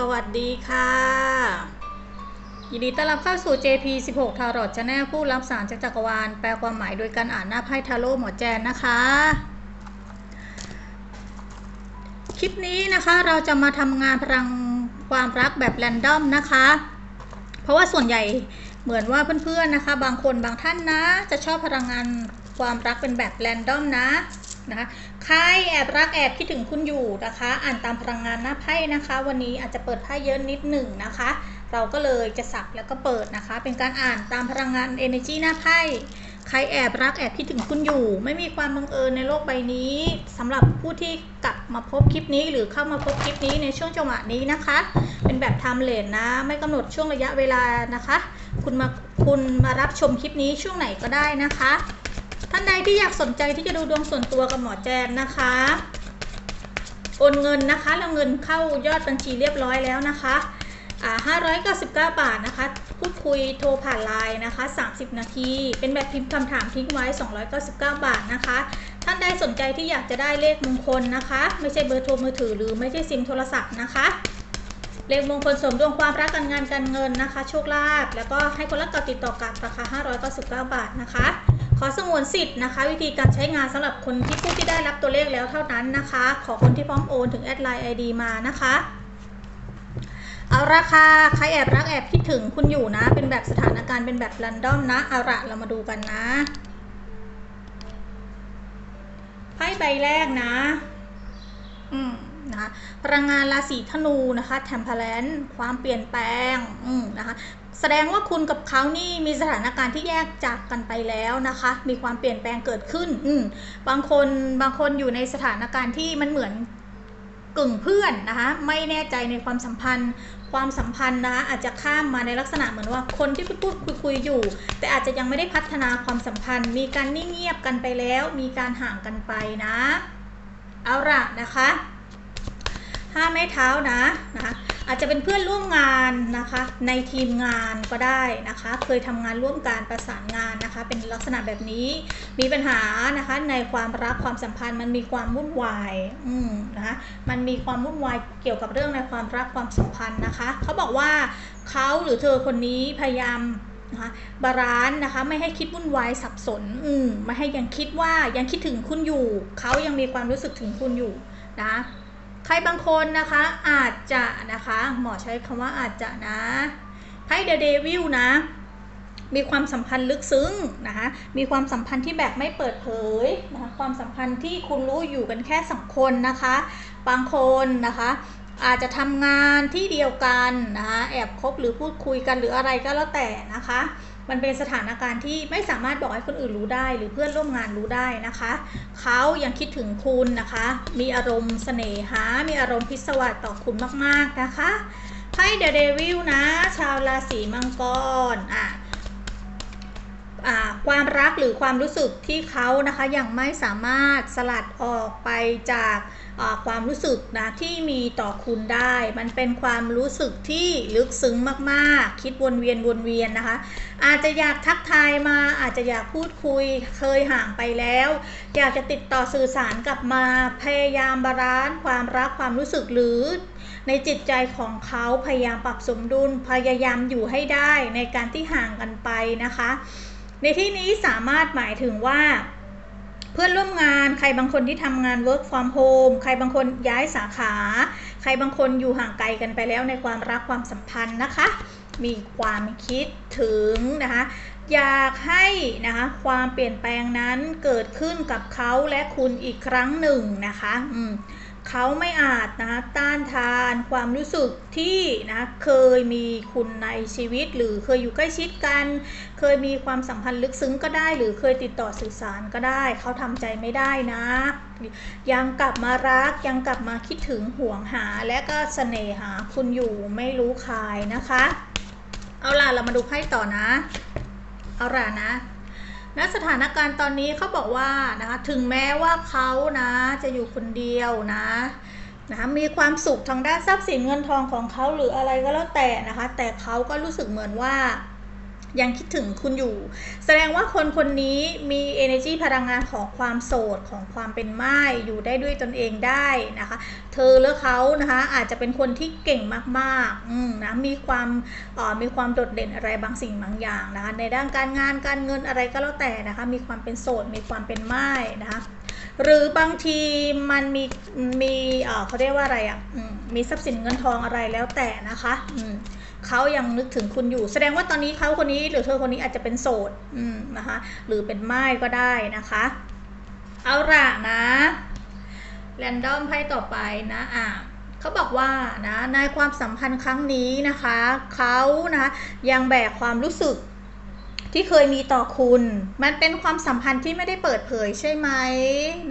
สวัสดีค่ะ ยินดีต้อนรับเข้าสู่ JP 16 Tarot Channel ผู้รับสารจากจักรวาล แปลความหมายโดยการอ่านหน้าไพ่ทาโร่หมอแจนนะคะ คลิปนี้นะคะเราจะมาทำงานพลังความรักแบบแรนดอมนะคะ เพราะว่าส่วนใหญ่เหมือนว่าเพื่อนๆนะคะ บางคนบางท่านนะ จะชอบพลังงานความรักเป็นแบบแรนดอมนะ นะคะใครแอบรักแอบคิดถึงคุณอยู่นะคะ อ่านตามพลังงานหน้าไพ่นะคะ วันนี้อาจจะเปิดไพ่เยอะนิดหนึ่งนะคะ เราก็เลยจะสับแล้วก็เปิดนะคะ เป็นการอ่านตามพลังงาน energy หน้าไพ่ใครแอบรักแอบคิดถึงคุณอยู่ ไม่มีความบังเอิญในโลกใบนี้สำหรับผู้ที่กลับมาพบคลิปนี้ หรือเข้ามาพบคลิปนี้ในช่วงจังหวะนี้นะคะ เป็นแบบ time l a n นะ ไม่กำหนดช่วงระยะเวลานะคะ คุณมาคุณมารับชมคลิปนี้ช่วงไหนก็ได้นะคะ ท่านใดที่อยากสนใจที่จะดูดวงส่วนตัวกับหมอแจนนะคะ โอนเงินนะคะแล้วเงินเข้ายอดบัญชีเรียบร้อยแล้วนะคะอ่า599 บาทนะคะ พูดคุยโทรผ่านไลน์นะคะ 30 นาที เป็นแบบพิมพ์คำถามทิ้งไว้ 299 บาทนะคะ ท่านใดสนใจที่อยากจะได้เลขมงคลนะคะ ไม่ใช่เบอร์โทรมือถือหรือไม่ใช่ซิมโทรศัพท์นะคะเลขมงคลสมดวงความรักการงานการเงินนะคะ โชคลาภแล้วก็ให้คนรักติดต่อกันราคา599 บาทนะคะ อสงวนสิทธิ์นะคะ วิธีการใช้งานสำหรับคนที่ผู้ที่ได้รับตัวเลขแล้วเท่านั้นนะคะ ขอคนที่พร้อมโอนถึงแอดไลน์ ID มานะคะเอาราคาใครแอบรักแอบคิดถึงคุณอยู่นะ เป็นแบบสถานการณ์เป็นแบบรันดอมนะเอาละเรามาดูกันนะไพ่ใบแรกนะ อืมนะคะพลังงานราศีธนูนะคะ แทมเพลนความเปลี่ยนแปลง อืมนะคะ แสดงว่าคุณกับเขานี่มีสถานการณ์ที่แยกจากกันไปแล้วนะคะ มีความเปลี่ยนแปลงเกิดขึ้น อืบางคนบางคนอยู่ในสถานการณ์ที่มันเหมือนกึ่งเพื่อนนะคะ ไม่แน่ใจในความสัมพันธ์ ความสัมพันธ์นะคะอาจจะข้ามมาในลักษณะเหมือนว่าคนที่พูดคุยคุยอยู่ แต่อาจจะยังไม่ได้พัฒนาความสัมพันธ์ มีการนิ่งเงียบกันไปแล้ว มีการห่างกันไปนะ เอาละนะคะห้าไม้เท้านะนะคะ อาจจะเป็นเพื่อนร่วมงานนะคะ ในทีมงานก็ได้นะคะ เคยทำงานร่วมกันประสานงานนะคะ เป็นลักษณะแบบนี้มีปัญหานะคะในความรักความสัมพันธ์มันมีความวุ่นวายอืมนะคะมันมีความวุ่นวายเกี่ยวกับเรื่องในความรักความสัมพันธ์นะคะเขาบอกว่าเขาหรือเธอคนนี้พยายามนะคะบาลานซ์นะคะไม่ให้คิดวุ่นวายสับสนอืมไม่ให้ยังคิดว่ายังคิดถึงคุณอยู่ เขายังมีความรู้สึกถึงคุณอยู่นะ ใครบางคนนะคะอาจจะนะคะหมอใช้คำว่าอาจจะนะไพ่เดอะเดวิลนะมีความสัมพันธ์ลึกซึ้งนะคะมีความสัมพันธ์ที่แบบไม่เปิดเผยนะคะความสัมพันธ์ที่คุณรู้อยู่กันแค่สองคนนะคะ บางคนนะคะอาจจะทำงานที่เดียวกันนะคะแอบคบหรือพูดคุยกันหรืออะไรก็แล้วแต่นะคะ มันเป็นสถานการณ์ที่ไม่สามารถบอกให้คนอื่นรู้ได้ หรือเพื่อนร่วมงานรู้ได้นะคะ เขายังคิดถึงคุณนะคะ มีอารมณ์เสน่หา มีอารมณ์พิศวาสต่อคุณมากๆนะคะไพ่เดอะเดวิลนะ ชาวราศีมังกรอะ ความรักหรือความรู้สึกที่เขานะคะยังไม่สามารถสลัดออกไปจากความรู้สึกนะที่มีต่อคุณได้ มันเป็นความรู้สึกที่ลึกซึ้งมากๆ คิดวนเวียนวนเวียนนะคะ อาจจะอยากทักทายมาอาจจะอยากพูดคุยเคยห่างไปแล้ว อยากจะติดต่อสื่อสารกลับมาพยายามบาลานซ์ความรักความรู้สึกหรือในจิตใจของเขาพยายามปรับสมดุลพยายามอยู่ให้ได้ในการที่ห่างกันไปนะคะ ในที่นี้สามารถหมายถึงว่า เพื่อนร่วมงานใครบางคนที่ทำงาน work from home ใครบางคนย้ายสาขา ใครบางคนอยู่ห่างไกลกันไปแล้วในความรักความสัมพันธ์นะคะ มีความคิดถึงนะคะอยากให้นะคะความเปลี่ยนแปลงนั้นเกิดขึ้นกับเขาและคุณอีกครั้งหนึ่งนะคะ เขาไม่อาจนะต้านทานความรู้สึกที่นะเคยมีคุณในชีวิต หรือเคยอยู่ใกล้ชิดกัน เคยมีความสัมพันธ์ลึกซึ้งก็ได้ หรือเคยติดต่อสื่อสารก็ได้ เขาทำใจไม่ได้นะ ยังกลับมารักยังกลับมาคิดถึงห่วงหาและก็เสน่หาคุณอยู่ไม่รู้คายนะคะ เอาล่ะเรามาดูไพ่ต่อนะ เอาล่ะนะ ณสถานการณ์ตอนนี้เขาบอกว่านะคะถึงแม้ว่าเขานะจะอยู่คนเดียวนะนะคะมีความสุขทางด้านทรัพย์สินเงินทองของเขาหรืออะไรก็แล้วแต่นะคะ แต่เขาก็รู้สึกเหมือนว่า ยังคิดถึงคุณอยู่ แสดงว่าคนคนนี้มี energy พลังงานของความโสดของความเป็นไม้อยู่ได้ด้วยตนเองได้นะคะ เธอหรือเขานะคะอาจจะเป็นคนที่เก่งมากๆอืมนะมีความออมีความโดดเด่นอะไรบางสิ่งบางอย่างนะคะในด้านการงานการเงินอะไรก็แล้วแต่นะคะมีความเป็นโสดมีความเป็นไม้นะคะหรือบางทีมันมีมีเออเขาเรียกว่าอะไรอะมมีทรัพย์สินเงินทองอะไรแล้วแต่นะคะอืม เขายังนึกถึงคุณอยู่ แสดงว่าตอนนี้เขาคนนี้หรือเธอคนนี้อาจจะเป็นโสดนะคะ หรือเป็นไม้ก็ได้นะคะ เอาละนะแรนดอมไพ่ต่อไปนะอะเขาบอกว่านะในความสัมพันธ์ครั้งนี้นะคะเขานะคะยังแบกความรู้สึกที่เคยมีต่อคุณ มันเป็นความสัมพันธ์ที่ไม่ได้เปิดเผยใช่ไหม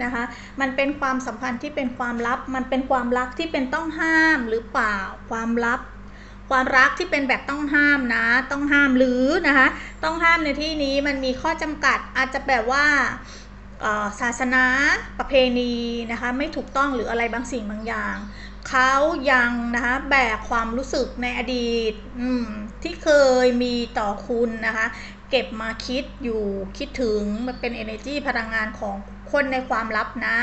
นะคะ มันเป็นความสัมพันธ์ที่เป็นความลับ มันเป็นความรักที่เป็นต้องห้ามหรือเปล่า ความลับ ความรักที่เป็นแบบต้องห้ามนะ ต้องห้ามหรือนะคะ ต้องห้ามในที่นี้มันมีข้อจำกัดอาจจะแบบว่าศาสนาประเพณีนะคะไม่ถูกต้องหรืออะไรบางสิ่งบางอย่างเขายังนะคะแบกความรู้สึกในอดีตที่เคยมีต่อคุณนะคะ เก็บมาคิดอยู่คิดถึงมันเป็น energy พลังงานของคนในความลับนะ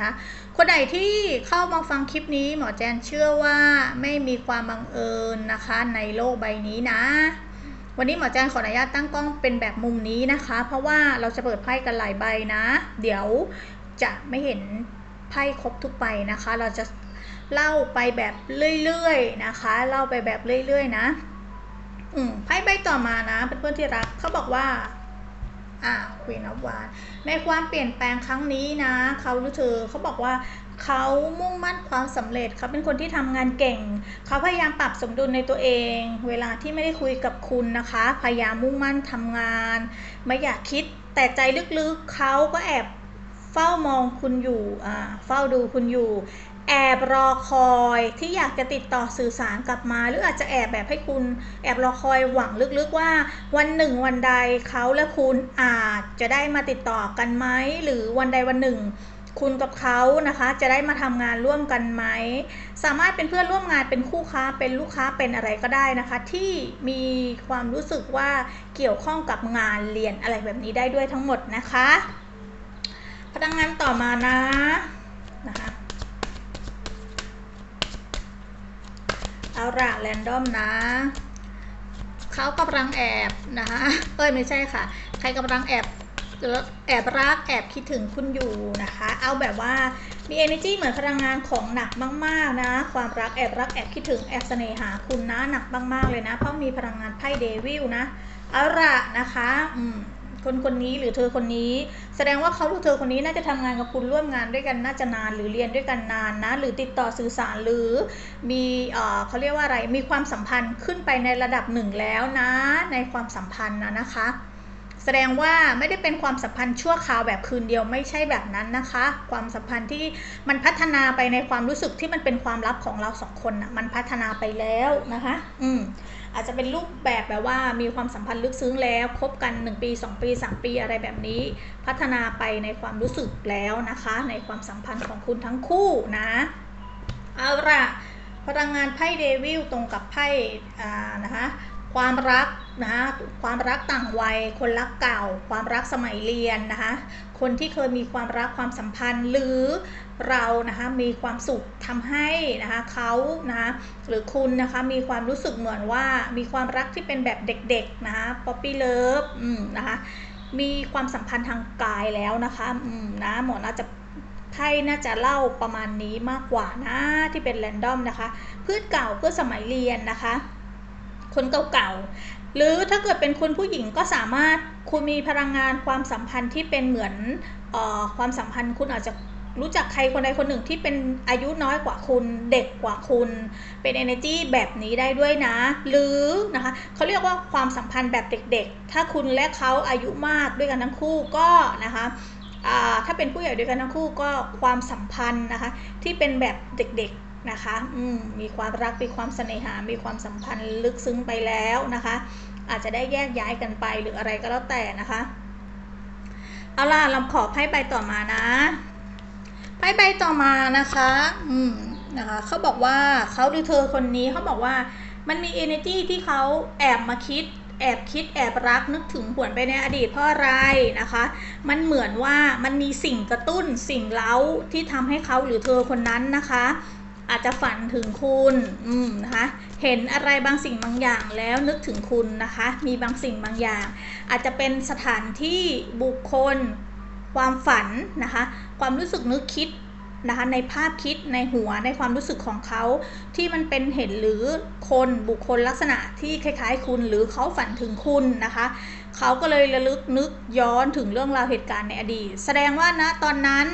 นะ คนไหนที่เข้ามาฟังคลิปนี้หมอแจนเชื่อว่าไม่มีความบังเอิญนะคะ ในโลกใบนี้นะ วันนี้หมอแจนขออนุญาตตั้งกล้องเป็นแบบมุมนี้นะคะ เพราะว่าเราจะเปิดไพ่กันหลายใบนะ เดี๋ยวจะไม่เห็นไพ่ครบทุกใบนะคะ เราจะเล่าไปแบบเรื่อยๆนะคะ เล่าไปแบบเรื่อยๆ นะ อืมไพ่ใบต่อมานะเพื่อนๆที่รักเขาบอกว่าอ่าควีนอฟวานในความเปลี่ยนแปลงครั้งนี้นะเขาหรือเธอเขาบอกว่าเขามุ่งมั่นความสำเร็จเขาเป็นคนที่ทำงานเก่ง เขาพยายามปรับสมดุลในตัวเอง เวลาที่ไม่ได้คุยกับคุณนะคะ พยายามมุ่งมั่นทำงาน ไม่อยากคิดแต่ใจลึกๆเขาก็แอบเฝ้ามองคุณอยู่อ่าเฝ้าดูคุณอยู่ แอบรอคอยที่อยากจะติดต่อสื่อสารกลับมา หรืออาจจะแอบแบบให้คุณแอบรอคอยหวังลึกๆว่า วันหนึ่งวันใดเขาและคุณอาจจะได้มาติดต่อกันไหมหรือวันใดวันหนึ่ง คุณกับเขานะคะ จะได้มาทำงานร่วมกันไหมสามารถเป็นเพื่อนร่วมงานเป็นคู่ค้าเป็นลูกค้าเป็นอะไรก็ได้นะคะ ที่มีความรู้สึกว่าเกี่ยวข้องกับงานเรียนอะไรแบบนี้ได้ด้วยทั้งหมดนะคะพนักงานต่อมานะนะคะ เอาละแรนดอมนะเขากำลังแอบนะคะเอ้ยไม่ใช่ค่ะ ใครกำลังแอบแอบรักแอบคิดถึงคุณอยู่นะคะ เอาแบบว่ามี energy เหมือนพลังงานของหนักมากๆนะ ความรักแอบรักแอบคิดถึงแอบเสน่หาคุณนะหนักมากๆเลยนะ เพราะมีพลังงานไพ่เดวิลนะเอาละนะคะ อืม คนคนนี้หรือเธอคนนี้ แสดงว่าเขาหรือเธอคนนี้น่าจะทำงานกับคุณร่วมงานด้วยกันน่าจะนานหรือเรียนด้วยกันนานนะ หรือติดต่อสื่อสารหรือมีเอ่อเขาเรียกว่าอะไรมีความสัมพันธ์ขึ้นไปในระดับหนึ่งแล้วนะ ในความสัมพันธ์นะนะคะ แสดงว่าไม่ได้เป็นความสัมพันธ์ชั่วคราวแบบคืนเดียวไม่ใช่แบบนั้นนะคะ ความสัมพันธ์ที่มันพัฒนาไปในความรู้สึกที่มันเป็นความลับของเราสองคนนะมันพัฒนาไปแล้วนะคะ อืม อาจจะเป็นรูปแบบแบบว่ามีความสัมพันธ์ลึกซึ้งแล้วคบกัน 1 ปี 2 ปี 3 ปีอะไรแบบนี้ พัฒนาไปในความรู้สึกแล้วนะคะ ในความสัมพันธ์ของคุณทั้งคู่นะเอาละพลังงานไพ่เดวิลตรงกับไพ่นะคะความรักนะคะความรักต่างวัย คนรักเก่า ความรักสมัยเรียนนะคะคนที่เคยมีความรักความสัมพันธ์หรือ เรานะคะมีความสุขทำให้นะคะเขานะคะหรือคุณนะคะมีความรู้สึกเหมือนว่ามีความรักที่เป็นแบบเด็กๆนะคะป๊อปปี้เลิฟนะคะมีความสัมพันธ์ทางกายแล้วนะคะนะหมอน่าจะไพ่น่าจะเล่าประมาณนี้มากกว่านะที่เป็นแรนดอมนะคะพืชเก่าเพื่อสมัยเรียนนะคะ คนเก่าๆหรือถ้าเกิดเป็นคุณผู้หญิงก็สามารถคุณมีพลังงานความสัมพันธ์ที่เป็นเหมือนออความสัมพันธ์คุณอาจจะ รู้จักใครคนใดคนหนึ่งที่เป็นอายุน้อยกว่าคุณเด็กกว่าคุณ เป็น energy แบบนี้ได้ด้วยนะ หรือนะคะเขาเรียกว่าความสัมพันธ์แบบเด็กๆ ถ้าคุณและเขาอายุมากด้วยกันทั้งคู่ก็นะคะถ้าเป็นผู้ใหญ่ด้วยกันทั้งคู่ก็ความสัมพันธ์นะคะที่เป็นแบบเด็กๆนะคะมมีความรักมีความเสน่หา มีความสัมพันธ์ลึกซึ้งไปแล้วนะคะ อาจจะได้แยกย้ายกันไปหรืออะไรก็แล้วแต่นะคะ เอาล่ะเราขอไพ่ใบต่อมานะ ไพ่ใบต่อมานะคะ อืมนะคะเขาบอกว่าเขาหรือเธอคนนี้เขาบอกว่ามันมี energy ที่เขาแอบมาคิด แอบคิดแอบรักนึกถึงหวนไปในอดีตเพราะอะไรนะคะ มันเหมือนว่ามันมีสิ่งกระตุ้นสิ่งเล้าที่ทำให้เขาหรือเธอคนนั้นนะคะ อาจจะฝันถึงคุณอืมนะคะเห็นอะไรบางสิ่งบางอย่างแล้วนึกถึงคุณนะคะ มีบางสิ่งบางอย่าง อาจจะเป็นสถานที่บุคคล ความฝันนะคะ ความรู้สึกนึกคิดนะคะในภาพคิดในหัวในความรู้สึกของเขา ที่มันเป็นเห็นหรือคนบุคคลลักษณะที่คล้ายๆ คุณหรือเขาฝันถึงคุณนะคะ เขาก็เลยระลึกนึกย้อนถึงเรื่องราวเหตุการณ์ในอดีต แสดงว่านะตอนนั้น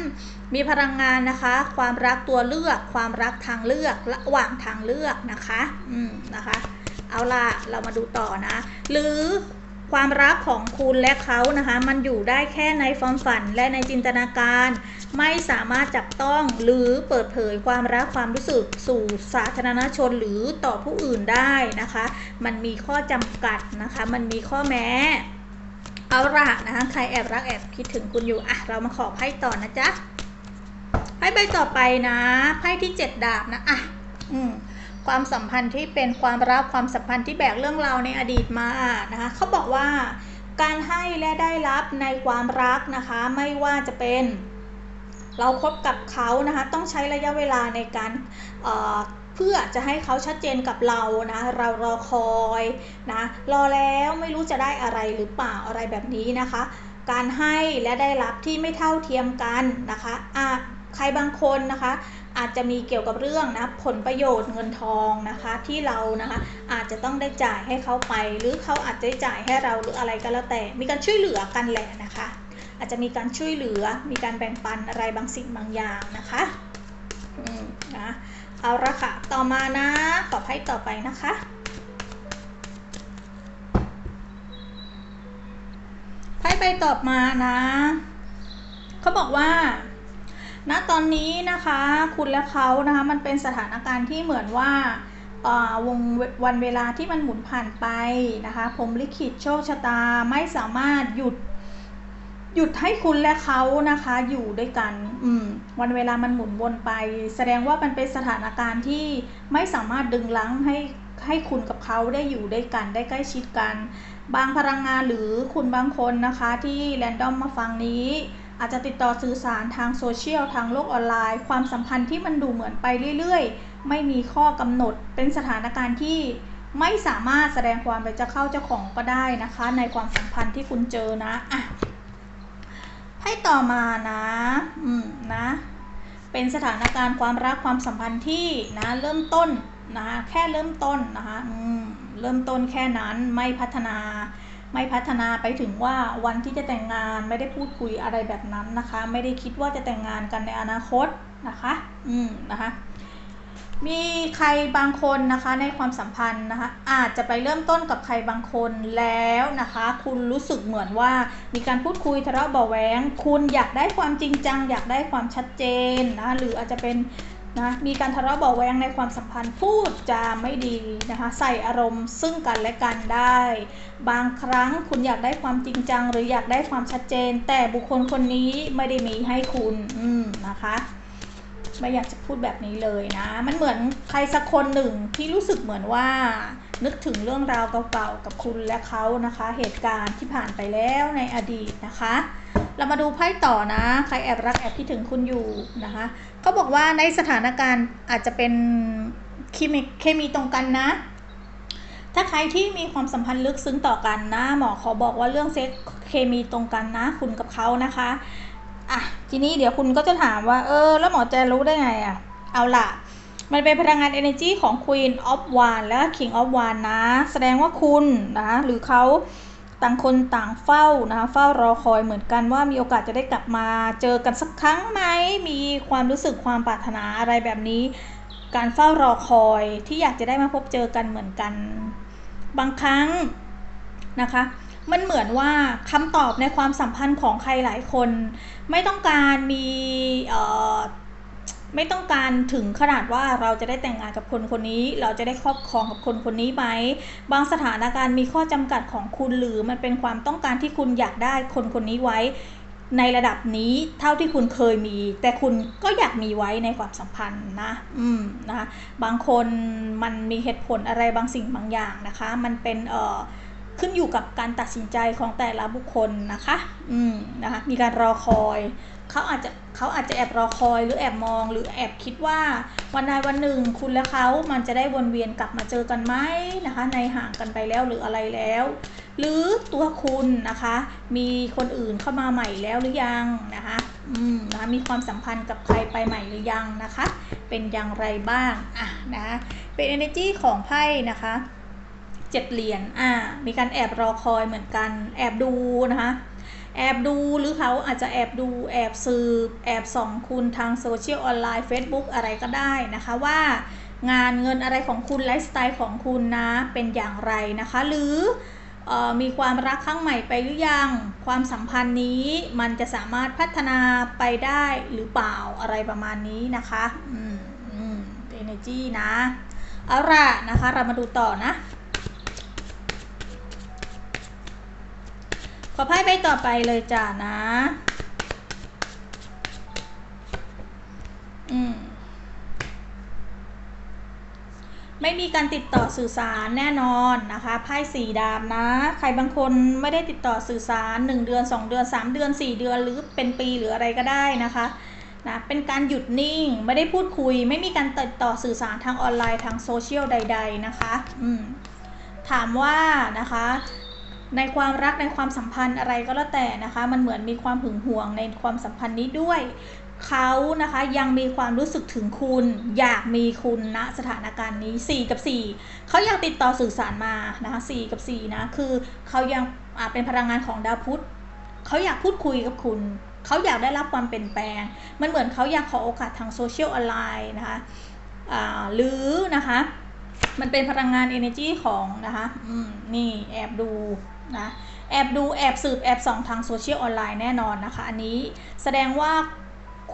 มีพลังงานนะคะ ความรักตัวเลือก ความรักทางเลือกระหว่างทางเลือกนะคะ อืมนะคะ เอาล่ะเรามาดูต่อนะ หรือ ความรักของคุณและเขานะคะ มันอยู่ได้แค่ในความฝันและในจินตนาการ ไม่สามารถจับต้องหรือเปิดเผยความรักความรู้สึกสู่สาธารณชนหรือต่อผู้อื่นได้นะคะ มันมีข้อจำกัดนะคะ มันมีข้อแม้เอาละนะคะใครแอบรักแอบคิดถึงคุณอยู่อะเรามาขอไพ่ต่อนะจ๊ะไพ่ใบต่อไปนะไพ่ที่เจ็ดดาบนะอะอืม ความสัมพันธ์ที่เป็นความรักความสัมพันธ์ที่แบกเรื่องราวในอดีตมานะคะเขาบอกว่าการให้และได้รับในความรักนะคะไม่ว่าจะเป็น เราคบกับเขานะคะต้องใช้ระยะเวลาในการเเพื่อจะให้เขาชัดเจนกับเรานะเรารอคอยนะรอแล้วไม่รู้จะได้อะไรหรือเปล่าอะไรแบบนี้นะคะ การให้และได้รับที่ไม่เท่าเทียมกันนะคะอะ ใครบางคนนะคะอาจจะมีเกี่ยวกับเรื่องนะผลประโยชน์เงินทองนะคะที่เรานะคะอาจจะต้องได้จ่ายให้เขาไป หรือเขาอาจจะจ่ายให้เราหรืออะไรก็แล้วแต่ มีการช่วยเหลือกันแหละนะคะ อาจจะมีการช่วยเหลือมีการแบ่งปันอะไรบางสิ่งบางอย่างนะคะอืมนะเอาละค่ะต่อมานะขอไพ่ต่อไปนะคะไพ่ใบต่อมานะเขาบอกว่า ณตอนนี้นะคะคุณและเขานะคะมันเป็นสถานการณ์ที่เหมือนว่าวงวันเวลาที่มันหมุนผ่านไปนะคะผมลิขิตโชคชะตาไม่สามารถหยุดหยุดให้คุณและเขานะคะอยู่ด้วยกันอืมวันเวลามันหมุนวนไป แสดงว่ามันเป็นสถานการณ์ที่ไม่สามารถดึงลังให้ให้คุณกับเขาได้อยู่ด้วยกันได้ใกล้ชิดกัน บางพลังงานหรือคุณบางคนนะคะที่แรนดอมมาฟังนี้ อาจจะติดต่อสื่อสารทางโซเชียลทางโลกออนไลน์ ความสัมพันธ์ที่มันดูเหมือนไปเรื่อยๆ ไม่มีข้อกำหนดเป็นสถานการณ์ที่ไม่สามารถแสดงความเป็นเจ้าเข้าเจ้าของก็ได้นะคะ ในความสัมพันธ์ที่คุณเจอนะอะให้ต่อมานะอืมนะเป็นสถานการณ์ความรักความสัมพันธ์ที่นะเริ่มต้นนะคะแค่เริ่มต้นนะคะอืมเริ่มต้นแค่นั้นไม่พัฒนา ไม่พัฒนาไปถึงว่าวันที่จะแต่งงานไม่ได้พูดคุยอะไรแบบนั้นนะคะ ไม่ได้คิดว่าจะแต่งงานกันในอนาคตนะคะ อืมนะคะมีใครบางคนนะคะในความสัมพันธ์นะคะอาจจะไปเริ่มต้นกับใครบางคนแล้วนะคะ คุณรู้สึกเหมือนว่ามีการพูดคุยทะเลาะเบาแหวงคุณอยากได้ความจริงจัง อยากได้ความชัดเจนนะหรืออาจจะเป็น นะมีการทะเลาะเบาแวงในความสัมพันธ์พูดจาไม่ดีนะคะใส่อารมณ์ซึ่งกันและกันได้ บางครั้งคุณอยากได้ความจริงจัง หรืออยากได้ความชัดเจน แต่บุคคลคนนี้ไม่ได้มีให้คุณนะคะ ไม่อยากจะพูดแบบนี้เลยนะ มันเหมือนใครสักคนหนึ่งที่รู้สึกเหมือนว่า นึกถึงเรื่องราวเก่าๆกับคุณและเขานะคะ เหตุการณ์ที่ผ่านไปแล้วในอดีตนะคะ เรามาดูไพ่ต่อนะ ใครแอบรักแอบคิดถึงคุณอยู่นะคะเขาบอกว่าในสถานการณ์อาจจะเป็นเคมีเคมีตรงกันนะ ถ้าใครที่มีความสัมพันธ์ลึกซึ้งต่อกันนะ หมอขอบอกว่าเรื่องเซ็กเคมีตรงกันนะ คุณกับเขานะคะ อะทีนี้เดี๋ยวคุณก็จะถามว่า เออ แล้วหมอแจะรู้ได้ไงอะ เอาล่ะ มันเป็นพลังงาน energy ของ Queen of Wands และ King of Wands นะ แสดงว่าคุณนะหรือเขาต่างคนต่างเฝ้านะคะเฝ้ารอคอยเหมือนกันว่ามีโอกาสจะได้กลับมาเจอกันสักครั้งไหมมีความรู้สึกความปรารถนาอะไรแบบนี้ การเฝ้ารอคอยที่อยากจะได้มาพบเจอกันเหมือนกัน บางครั้งนะคะ มันเหมือนว่าคำตอบในความสัมพันธ์ของใครหลายคน ไม่ต้องการมีไม่ต้องการถึงขนาดว่าเราจะได้แต่งงานกับคนคนนี้ เราจะได้ครอบครองกับคนคนนี้ไหม บางสถานการณ์มีข้อจำกัดของคุณหรือมันเป็นความต้องการที่คุณอยากได้คนคนนี้ไว้ ในระดับนี้เท่าที่คุณเคยมี แต่คุณก็อยากมีไว้ในความสัมพันธ์นะ อืมนะคะบางคนมันมีเหตุผลอะไรบางสิ่งบางอย่างนะคะ มันเป็นเอ่อ ขึ้นอยู่กับการตัดสินใจของแต่ละบุคคลนะคะ อืมนะคะ มีการรอคอยเขาอาจจะเขาอาจจะแอบรอคอยหรือแอบมอง หรือแอบคิดว่าวันใดวันหนึ่งคุณและเขามันจะได้วนเวียนกลับมาเจอกันไหมนะคะ ในห่างกันไปแล้วหรืออะไรแล้ว หรือตัวคุณนะคะ มีคนอื่นเข้ามาใหม่แล้วหรือยังนะคะอืมนะคะมีความสัมพันธ์กับใครไปใหม่หรือยังนะคะ เป็นอย่างไรบ้างอะนะเป็น energy ของไพ่นะคะ เจ็ดเหรียญอ่า มีการแอบรอคอยเหมือนกัน แอบดูนะคะ แอบดูหรือเขาอาจจะแอบดูแอบสืบ แอบส่องคุณทางโซเชียลออนไลน์ Facebook อะไรก็ได้นะคะว่างานเงินอะไรของคุณไลฟ์สไตล์ของคุณนะเป็นอย่างไรนะคะ หรือออมีความรักครั้งใหม่ไปหรือยัง ความสัมพันธ์นี้มันจะสามารถพัฒนาไปได้หรือเปล่าอะไรประมาณนี้นะคะ อืมอืม energy นะ เอาละนะคะ เรามาดูต่อนะ อไพ่ใบต่อไปเลยจ้ะนะ อืม ไม่มีการติดต่อสื่อสารแน่นอนนะคะไพ่สีดาบนะ ใครบางคนไม่ได้ติดต่อสื่อสาร 1 เดือน 2 เดือน 3 เดือน 4 เดือนหรือเป็นปีหรืออะไรก็ได้นะคะนะเป็นการหยุดนิ่งไม่ได้พูดคุย ไม่มีการติดต่อสื่อสารทางออนไลน์ทางโซเชียลใด ๆ นะคะ อืมถามว่านะคะ ในความรักในความสัมพันธ์อะไรก็แล้วแต่นะคะ มันเหมือนมีความหึงหวงในความสัมพันธ์นี้ด้วยเขานะคะยังมีความรู้สึกถึงคุณ อยากมีคุณณสถานการณ์นี้ 4 กับ 4 เขาอยากติดต่อสื่อสารมานะคะ4กับ4นะคือเขายังอ่าเป็นพลังงานของดาวพุธเขาอยากพูดคุยกับคุณเขาอยากได้รับความเปลี่ยนแปลง มันเหมือนเขาอยากขอโอกาสทางโซเชียลออนไลน์นะคะหรือนะคะมันเป็นพลังงาน energy ของนะคะนี่แอบดู นะแอบดูแอบสืบแอบส่องทางโซเชียลออนไลน์แน่นอนนะคะ อันนี้แสดงว่า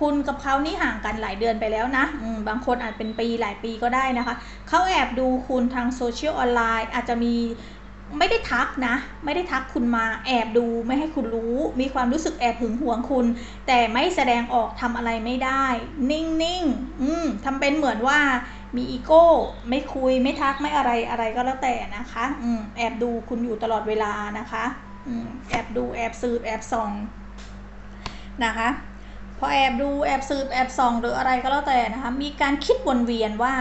คุณกับเขานี่ห่างกันหลายเดือนไปแล้วนะบางคนอาจเป็นปีหลายปีก็ได้นะคะ เขาแอบดูคุณทางโซเชียลออนไลน์อาจจะมีไม่ได้ทักนะ ไม่ได้ทักคุณมาแอบดูไม่ให้คุณรู้ มีความรู้สึกแอบหึงหวงคุณ แต่ไม่แสดงออกทำอะไรไม่ได้ นิ่งๆทำเป็นเหมือนว่า มีอีโก้ ไม่คุยไม่ทักไม่อะไรอะไรก็แล้วแต่นะคะอืมแอบดูคุณอยู่ตลอดเวลานะคะอืมแอบดูแอบสืบแอบส่องนะคะพอแอบดูแอบสืบแอบส่องหรืออะไรก็แล้วแต่นะคะมีการคิดวนเวียนว่า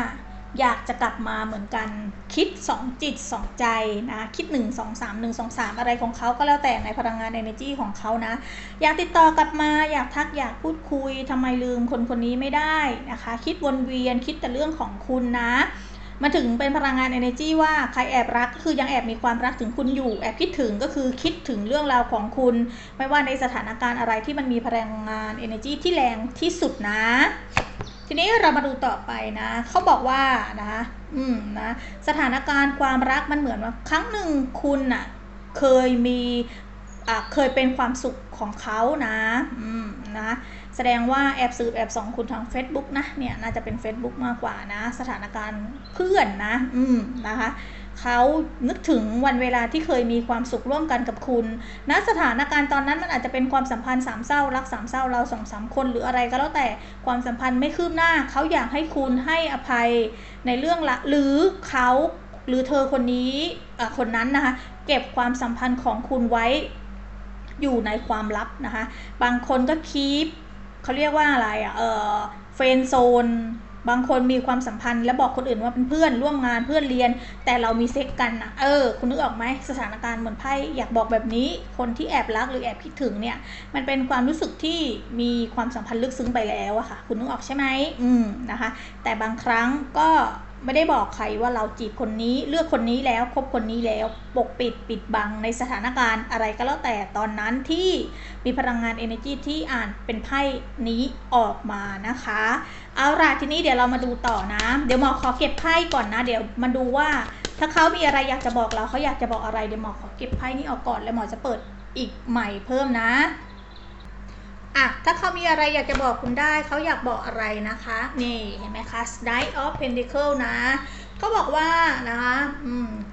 อยากจะกลับมาเหมือนกันคิดสองจิตสองใจนะ คิด 1 2 3 1 2 3 อะไรของเขาก็แล้วแต่ในพลังงาน energy ของเขานะ อยากติดต่อกลับมาอยากทักอยากพูดคุยทำไมลืมคนคนนี้ไม่ได้นะคะ คิดวนเวียนคิดแต่เรื่องของคุณนะมาถึงเป็นพลังงาน energy ว่าใครแอบรักก็คือยังแอบมีความรักถึงคุณอยู่ แอบคิดถึงก็คือคิดถึงเรื่องราวของคุณ ไม่ว่าในสถานการณ์อะไรที่มันมีพลังงาน energy ที่แรงที่สุดนะ ทีนี้เรามาดูต่อไปนะเขาบอกว่านะ อืมนะ สถานการณ์ความรักมันเหมือนว่าครั้งหนึ่งคุณน่ะเคยมีอะเคยเป็นความสุขของเขานะอืมนะแสดงว่าแอบสืบแอบส่องคุณทาง Facebook นะเนี่ยน่าจะเป็น Facebook มากกว่านะ สถานการณ์เพื่อนนะ อืมนะคะ เขานึกถึงวันเวลาที่เคยมีความสุขร่วมกันกับคุณณสถานการณ์ตอนนั้นมันอาจจะเป็นความสัมพันธ์สามเศร้ารักสามเศร้าเราสองสามคนหรืออะไรก็แล้วแต่ความสัมพันธ์ไม่คืบหน้า เขาอยากให้คุณให้อภัยในเรื่องละหรือเขาหรือเธอคนนี้คนนั้นนะคะเก็บความสัมพันธ์ของคุณไว้อยู่ในความลับนะคะ บางคนก็คีปเขาเรียกว่าอะไรอะ่ะเออเฟนโซน บางคนมีความสัมพันธ์แล้วบอกคนอื่นว่าเป็นเพื่อนร่วมงานเพื่อนเรียน แต่เรามีเซ็กกันนะเออ คุณนึกออกไหมสถานการณ์เหมือนไพ่อยากบอกแบบนี้ คนที่แอบรักหรือแอบคิดถึงเนี่ย มันเป็นความรู้สึกที่มีความสัมพันธ์ลึกซึ้งไปแล้วอะค่ะ คุณนึกออกใช่ไหมอืมนะคะ แต่บางครั้งก็ ไม่ได้บอกใครว่าเราจีบคนนี้เลือกคนนี้แล้วคบคนนี้แล้วปกปิดปิดบังในสถานการณ์อะไรก็แล้วแต่ตอนนั้นที่มีพลังงาน energy ที่อ่านเป็นไพ่นี้ออกมานะคะ เอาล่ะทีนี้เดี๋ยวเรามาดูต่อนะ เดี๋ยวหมอขอเก็บไพ่ก่อนนะ เดี๋ยวมาดูว่า ถ้าเขามีอะไรอยากจะบอกเราเขาอยากจะบอกอะไรเดี๋ยวหมอขอเก็บไพ่นี้ออกก่อนแล้วหมอจะเปิดอีกใหม่เพิ่มนะ อะ ถ้าเขามีอะไรอยากจะบอกคุณได้ เขาอยากบอกอะไรนะคะ นี่ เห็นไหมคะ Knight of Pentacle นะ ก็บอกว่านะคะ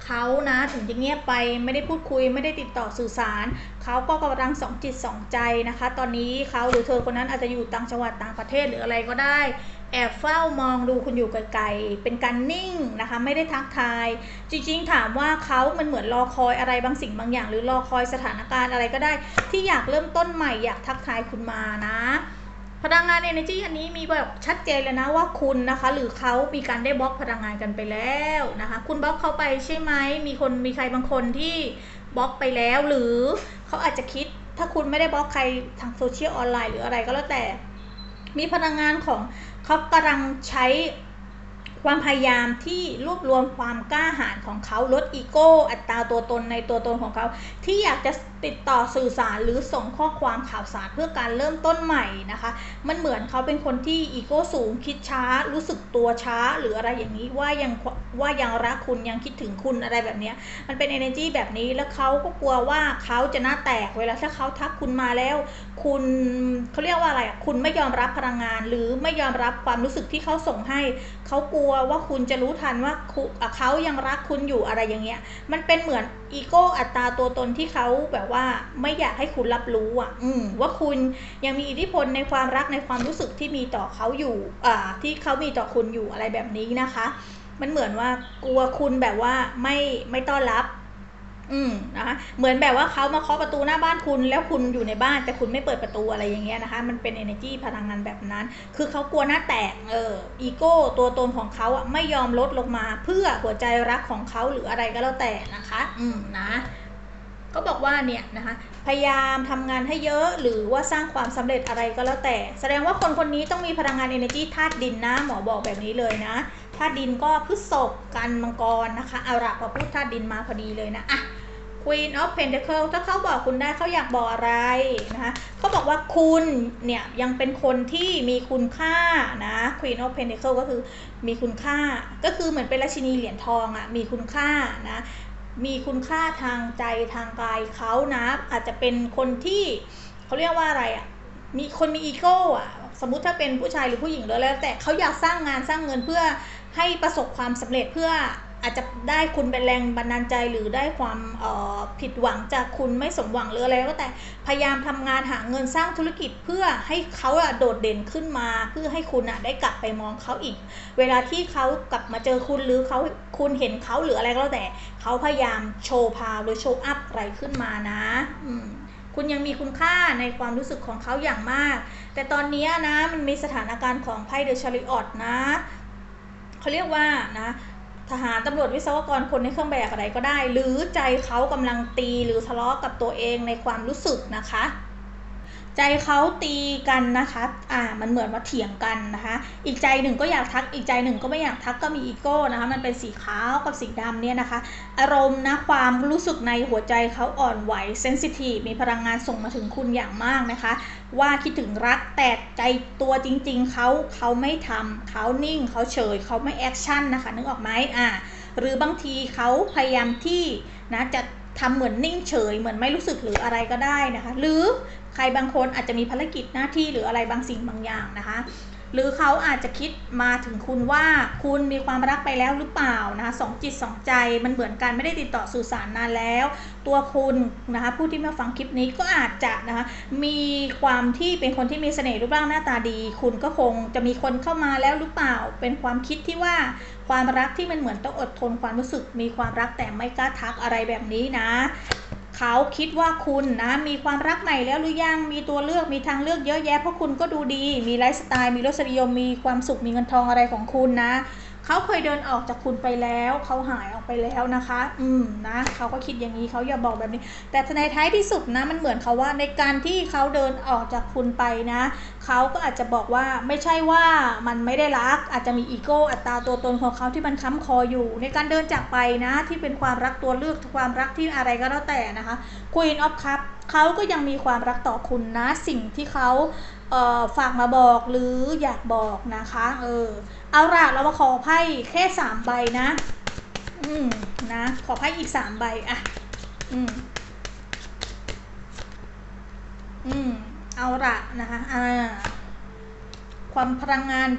เขานะถึงจะเงียบไปไม่ได้พูดคุยไม่ได้ติดต่อสื่อสาร เขาก็กำลังสองจิตสองใจนะคะ ตอนนี้เขาหรือเธอคนนั้นอาจจะอยู่ต่างจังหวัดต่างประเทศหรืออะไรก็ได้ แอบเฝ้ามองดูคุณอยู่ไกลๆเป็นการนิ่งนะคะ ไม่ได้ทักทาย จริงๆถามว่าเขามันเหมือนรอคอยอะไรบางสิ่งบางอย่าง หรือรอคอยสถานการณ์อะไรก็ได้ ที่อยากเริ่มต้นใหม่อยากทักทายคุณมานะ พลังงาน energy อันนี้มีแบบชัดเจนเลยนะว่าคุณนะคะ หรือเขามีการได้บล็อกพลังงานกันไปแล้วนะคะ คุณบล็อกเขาไปใช่ไหมมีคนมีใครบางคนที่บล็อกไปแล้ว หรือเขาอาจจะคิดถ้าคุณไม่ได้บล็อกใครทางโซเชียลออนไลน์หรืออะไรก็แล้วแต่ มีพลังงานของเขากำลังใช้ ความพยายามที่รวบรวมความกล้าหาญของเขาลดอีโก้ อัตราตัวตนในตัวตนของเขา ที่อยากจะติดต่อสื่อสารหรือส่งข้อความข่าวสารเพื่อการเริ่มต้นใหม่นะคะ มันเหมือนเขาเป็นคนที่อีโก้สูงคิดช้า รู้สึกตัวช้า หรืออะไรอย่างนี้ว่ายังว่ายังรักคุณยังคิดถึงคุณอะไรแบบนี้มันเป็น energy แบบนี้แล้วเขาก็กลัวว่าเขาจะหน้าแตกเวลาถ้าเขาทักคุณมาแล้ว คุณเขาเรียกว่าอะไรอะคุณไม่ยอมรับพลังงาน หรือไม่ยอมรับความรู้สึกที่เขาส่งให้ เขากลัวว่าคุณจะรู้ทันว่าคุอะเขายังรักคุณอยู่อะไรอย่างเงี้ย มันเป็นเหมือนอีโก้อัตราตัวตนที่เขาแบบว่าไม่อยากให้คุณรับรู้อะ อืมว่าคุณยังมีอิทธิพลในความรักในความรู้สึกที่มีต่อเขาอยู่ อ่า ที่เขามีต่อคุณอยู่อะไรแบบนี้นะคะ มันเหมือนว่ากลัวคุณแบบว่าไม่ไม่ต้อนรับ อืมนะคะเหมือนแบบว่าเขามาเคาะประตูหน้าบ้านคุณ แล้วคุณอยู่ในบ้าน แต่คุณไม่เปิดประตูอะไรอย่างเงี้ยนะคะ มันเป็น energy พลังงานแบบนั้น คือเขากลัวหน้าแตกเอออีโก้ตัวตนของเขาอะไม่ยอมลดลงมา เพื่อหัวใจรักของเขาหรืออะไรก็แล้วแต่นะคะ อืมนะก็บอกว่าเนี่ยนะคะพยายามทำงานให้เยอะหรือว่าสร้างความสำเร็จอะไรก็แล้วแต่ แสดงว่าคนคนนี้ต้องมีพลังงาน energy ธาตุดินนะหมอบอกแบบนี้เลยนะธาตุดินก็พฤษภกันมังกรนะคะเอาละพอพูดธาตุดินมาพอดีเลยนะอะ Queen of Pentacle ถ้าเขาบอกคุณได้เขาอยากบอกอะไรนะคะเขาบอกว่าคุณเนี่ยยังเป็นคนที่มีคุณค่านะ Queen of Pentacle ก็คือมีคุณค่า ก็คือเหมือนเป็นราชินีเหรียญทองอะ่ะมีคุณค่านะมีคุณค่าทางใจทางกายเขานะ อาจจะเป็นคนที่เขาเรียกว่าอะไรอะ่ะมีคนมีอีโก้อะสมมุติถ้าเป็นผู้ชายหรือผู้หญิงเลยแล้ว แต่เขาอยากสร้างงานสร้างเงินเพื่อให้ประสบความสำเร็จเพื่อ อาจจะได้คุณเป็นแรงบันดาลใจหรือได้ความผิดหวังจากคุณไม่สมหวังหรืออะไรก็แต่พยายามทำงานหาเงินสร้างธุรกิจเพื่อให้เขาโดดเด่นขึ้นมา เพื่อให้คุณได้กลับไปมองเขาอีก เวลาที่เขากลับมาเจอคุณหรือเขาคุณเห็นเขาหรืออะไรก็แล้วแต่เขาพยายามโชว์พาวหรือโชว์อัพอะไรขึ้นมานะอืคุณยังมีคุณค่าในความรู้สึกของเขาอย่างมาก แต่ตอนนี้นะมันมีสถานการณ์ของไพ่เดอะชาริออตนะเขาเรียกว่านะ ทหารตำรวจวิศวกรคนในเครื่องแบบอะไรก็ได้ หรือใจเขากำลังตีหรือทะเลาะกับตัวเองในความรู้สึกนะคะ ใจเขาตีกันนะคะ อ่า มันเหมือนว่าเถียงกันนะคะ อีกใจหนึ่งก็อยากทัก อีกใจหนึ่งก็ไม่อยากทักก็มีอีโก้นะคะ มันเป็นสีขาวกับสีดำเนี่ยนะคะ อารมณ์นะความรู้สึกในหัวใจเขาอ่อนไหวเซนซิทีฟมีพลังงานส่งมาถึงคุณอย่างมากนะคะ ว่าคิดถึงรักแต่ใจตัวจริง ๆเขาเขาไม่ทำเขานิ่งเขาเฉยเขาไม่แอคชั่นนะคะนึกออกไหมอ่า หรือบางทีเขาพยายามที่นะจะทำเหมือนนิ่งเฉยเหมือนไม่รู้สึกหรืออะไรก็ได้นะคะ หรือ ใครบางคนอาจจะมีภารกิจหน้าที่หรืออะไรบางสิ่งบางอย่างนะคะ หรือเขาอาจจะคิดมาถึงคุณว่าคุณมีความรักไปแล้วหรือเปล่านะคะสองจิตสองใจมันเหมือนกันไม่ได้ติดต่อสื่อสารนานแล้ว ตัวคุณนะคะผู้ที่มาฟังคลิปนี้ก็อาจจะนะคะมีความที่เป็นคนที่มีเสน่ห์รูปร่างหน้าตาดี คุณก็คงจะมีคนเข้ามาแล้วหรือเปล่า เป็นความคิดที่ว่าความรักที่มันเหมือนต้องอดทนความรู้สึก มีความรักแต่ไม่กล้าทักอะไรแบบนี้นะ เขาคิดว่าคุณนะมีความรักใหม่แล้วหรือยังมีตัวเลือกมีทางเลือกเยอะแยะเพราะคุณก็ดูดี มีไลฟ์สไตล์มีรสนิยมมีความสุขมีเงินทองอะไรของคุณนะ เขาเคยเดินออกจากคุณไปแล้ว เขาหายออกไปแล้วนะคะ อืมนะเขาก็คิดอย่างนี้เขาอย่าบอกแบบนี้ แต่ในท้ายที่สุดนะมันเหมือนเขาว่าในการที่เขาเดินออกจากคุณไปนะเขาก็อาจจะบอกว่าไม่ใช่ว่ามันไม่ได้รัก อาจจะมีอีโก้อัตราตัวตนของเขาที่มันค้ำคออยู่ ในการเดินจากไปนะ ที่เป็นความรักตัวเลือกความรักที่อะไรก็แล้วแต่นะคะ Queen of Cup เขาก็ยังมีความรักต่อคุณนะ สิ่งที่เขาเอ่อฝากมาบอกหรืออยากบอกนะคะเออเอาละเรามาขอไพ่แค่สามใบนะ อืมนะขอไพ่อีกสามใบอะอืมอืมเอาละนะคะอ่าความพลังงาน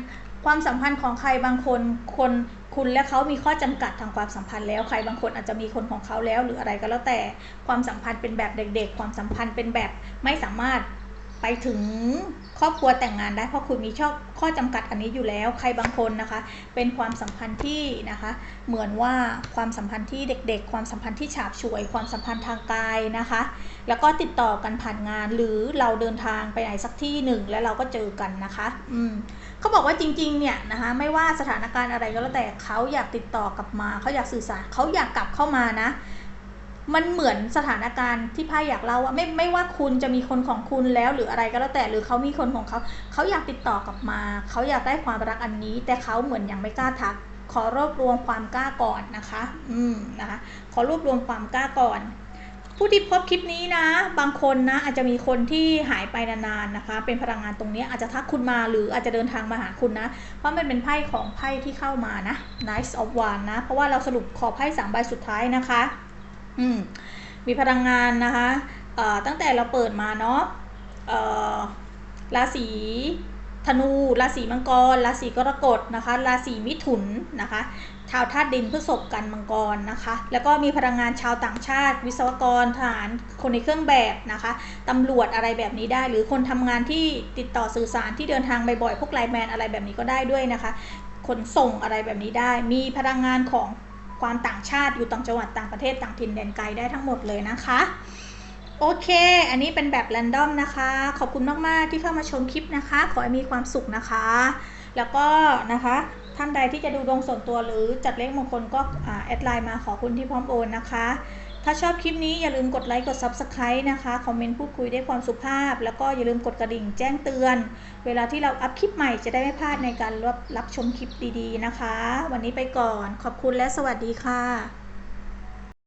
ความสัมพันธ์ของใครบางคนคนคุณและเขามีข้อจำกัดทางความสัมพันธ์แล้วใครบางคนอาจจะมีคนของเขาแล้วหรืออะไรก็แล้วแต่ความสัมพันธ์เป็นแบบเด็ก ๆ ความสัมพันธ์เป็นแบบไม่สามารถ ไปถึงครอบครัวแต่งงานได้เพราะคุณมีชอบข้อจำกัดอันนี้อยู่แล้ว ใครบางคนนะคะ เป็นความสัมพันธ์ที่นะคะ เหมือนว่าความสัมพันธ์ที่เด็ก ๆ ความสัมพันธ์ที่ฉาบฉวย ความสัมพันธ์ทางกายนะคะ แล้วก็ติดต่อกันผ่านงานหรือเราเดินทางไปไหนสักที่หนึ่ง แล้วเราก็เจอกันนะคะ อืมเขาบอกว่าจริงๆ เนี่ยนะคะ ไม่ว่าสถานการณ์อะไรก็แล้วแต่เขาอยากติดต่อกลับมาเขาอยากสื่อสารเขาอยากกลับเข้ามานะ มันเหมือนสถานการณ์ที่พ่ายอยากเล่าว่าไม่ไม่ว่าคุณจะมีคนของคุณแล้วหรืออะไรก็แล้วแต่หรือเขามีคนของเขา เขาอยากติดต่อกลับมา เขาอยากได้ความรักอันนี้ แต่เขาเหมือนยังไม่กล้าทัก ขอรวบรวมความกล้าก่อนนะคะ อืมนะคะ ขอรวบรวมความกล้าก่อน ผู้ที่พบคลิปนี้นะ บางคนนะ อาจจะมีคนที่หายไปนานๆนะคะ เป็นพลังงานตรงนี้อาจจะทักคุณมาหรืออาจจะเดินทางมาหาคุณนะ เพราะมันเป็นไพ่ของไพ่ที่เข้ามานะ Knights of Wands นะ เพราะว่าเราสรุปขอไพ่สามใบสุดท้ายนะคะ อืมมีพลังงานนะคะเอ่อตั้งแต่เราเปิดมาเนาะเอ่อราศีธนูราศีมังกรราศีกรกฎนะคะราศีมิถุนนะคะชาวธาตุดินพฤษภกันมังกรนะคะ แล้วก็มีพลังงานชาวต่างชาติ วิศวกรทหารคนในเครื่องแบบนะคะตำรวจอะไรแบบนี้ได้ หรือคนทำงานที่ติดต่อสื่อสารที่เดินทางบ่อยๆพวกไลน์แมนอะไรแบบนี้ก็ได้ด้วยนะคะ ขนส่งอะไรแบบนี้ได้ มีพลังงานของ ความต่างชาติอยู่ต่างจังหวัดต่างประเทศต่างถิ่นแดนไกลได้ทั้งหมดเลยนะคะ โอเค อันนี้เป็นแบบแรนดอมนะคะ ขอบคุณมาก ๆ ที่เข้ามาชมคลิปนะคะ ขอให้มีความสุขนะคะ แล้วก็นะคะท่านใดที่จะดูดวงส่วนตัวหรือจัดเลขมงคลก็แอดไลน์มาขอคุณที่พร้อมโอนนะคะ ถ้าชอบคลิปนี้อย่าลืมกดไลค์กด Subscribe นะคะ คอมเมนต์พูดคุยด้วยความสุภาพ แล้วก็อย่าลืมกดกระดิ่งแจ้งเตือน เวลาที่เราอัพคลิปใหม่จะได้ไม่พลาดในการรับรับชมคลิปดีๆนะคะ วันนี้ไปก่อนขอบคุณและสวัสดีค่ะ